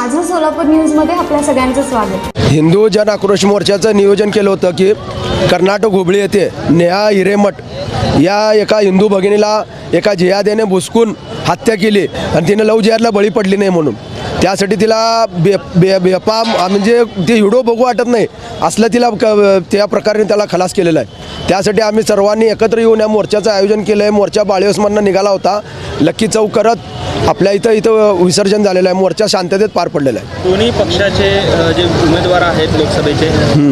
माझं सोलापूर न्यूजमध्ये आपल्या सगळ्यांचं स्वागत. हिंदू जन आक्रोश मोर्चाचं नियोजन केलं होतं की कर्नाटक हुबळी येथे नेहा हिरेमठ या एका हिंदू भगिनीला एका जिहाद्याने भुसकून हत्या केली आणि तिने लव जिहादला बळी पडली नाही म्हणून. त्यासाठी तिला बे बे बेपाम म्हणजे ते व्हिडिओ बघू वाटत नाही. असलं तिला क त्या प्रकारे त्याला खलास केलेला आहे. त्यासाठी आम्ही सर्वांनी एकत्र येऊन या मोर्चाचं आयोजन केलं आहे. मोर्चा बाळेवसमधनं निघाला होता. लक्की चौक करत आपल्या इथं इथं विसर्जन झालेलं आहे. मोर्चा शांततेत पार पडलेला आहे. दोन्ही पक्षाचे जे उमेदवार आहेत लोकसभेचे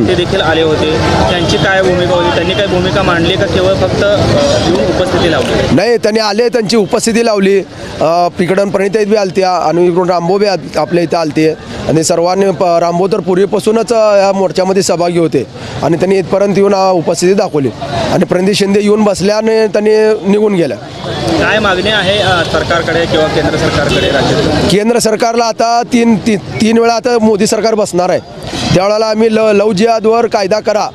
ते देखील आले होते. त्यांची काय भूमिका होती? त्यांनी काय भूमिका मांडली का? केवळ फक्त येऊन उपस्थिती लावली? नाही त्यांनी आले त्यांची उपस्थिती लावली. अ, इकडून प्रणिता बी आलत्या. आणि इकडून रामबो बी आत- आपल्या इथं आलते आणि सर्वांनी प तर पूर्वीपासूनच या मोर्चामध्ये सहभागी होते. आणि त्यांनी इथपर्यंत येऊन उपस्थिती दाखवली. आणि प्रणिती शिंदे येऊन बसल्याने त्यांनी निघून गेल्या. काय मागणी आहे सरकारकडे किंवा केंद्र सरकारकडे राज्यात? केंद्र सरकारला आता तीन ती, तीन वेळा आता मोदी सरकार बसणार आहे. त्यावेळेला आम्ही ल लव जिहादवर कायदा करा.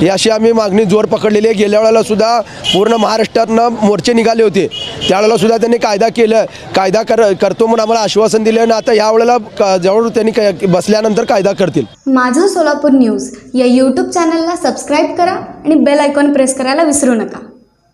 ही अशी आम्ही मागणी जोर पकडलेली आहे. गेल्या वेळेला सुद्धा पूर्ण महाराष्ट्रातनं मोर्चे निघाले होते. त्यावेळेला सुद्धा त्यांनी कायदा केलं कायदा कर करतो म्हणून आम्हाला आश्वासन दिलं आणि आता यावेळेला जवळ त्यांनी बसल्यानंतर कायदा करतील. माझं सोलापूर न्यूज या यूट्यूब चॅनलला सबस्क्राईब करा आणि बेल आयकॉन प्रेस करायला विसरू नका.